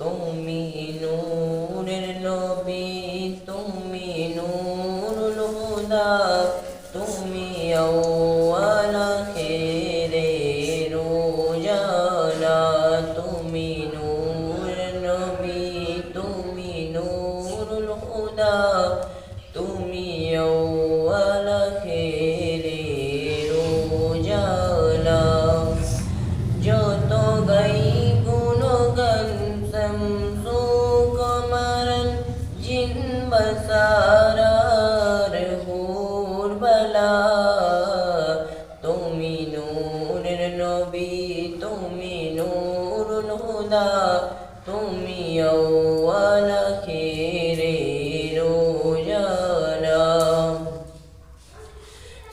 তুমি সারার হুর বালা। তুমি নূরের নবী, তুমি নূরুল হুদা। তুমি আউয়াল খেরে রোজানা।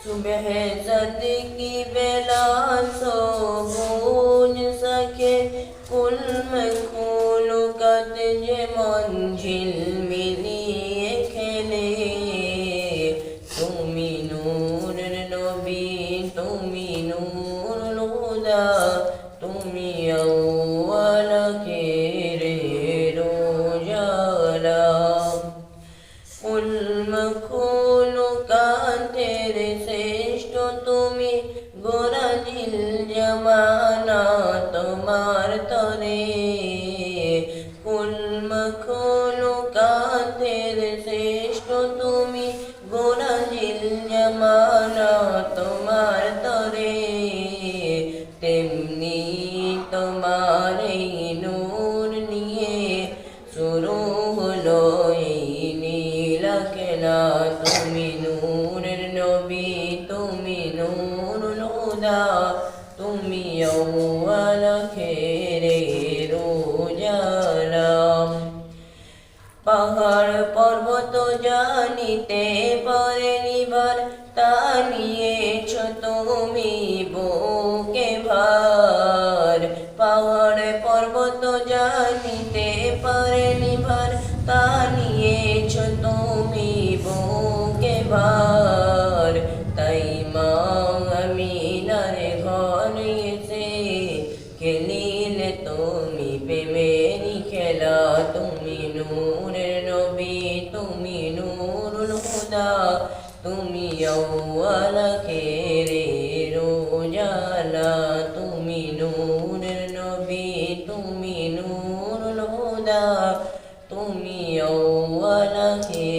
সুবহ সদকি বেলা সবুজ সকে কুল মখলুকত যে মঞ্জিল। তুমি উজালা ফুল মখুলু কান্তের শ্রেষ্ঠ তুমি? গোরাজিল জমানা তোমার তরে। মখুলু কান্তের শ্রেষ্ঠ তুমি? গোরাজিল জমানা তোমার এই নূর নিয়ে শুরু হলো এই নীলা খেলা তুমি নূরের নবী, তুমি নূরুল হুদা তুমি আউয়াল খেরের উজালা পাহাড় পর্বত জানিতে পারে নিতে পারেনি ভার তা নিয়েছ তুমি বুকে ভার। তাই মা আমিনার ঘরে এসে খেলিলে তুমি প্রেমেরি খেলা। তুমি নূরের নবী, তুমি নূরুল হুদা। তুমি অওয়াল খেরে রোজালা। তুমি নূরের নবী, তুমি ยวนาที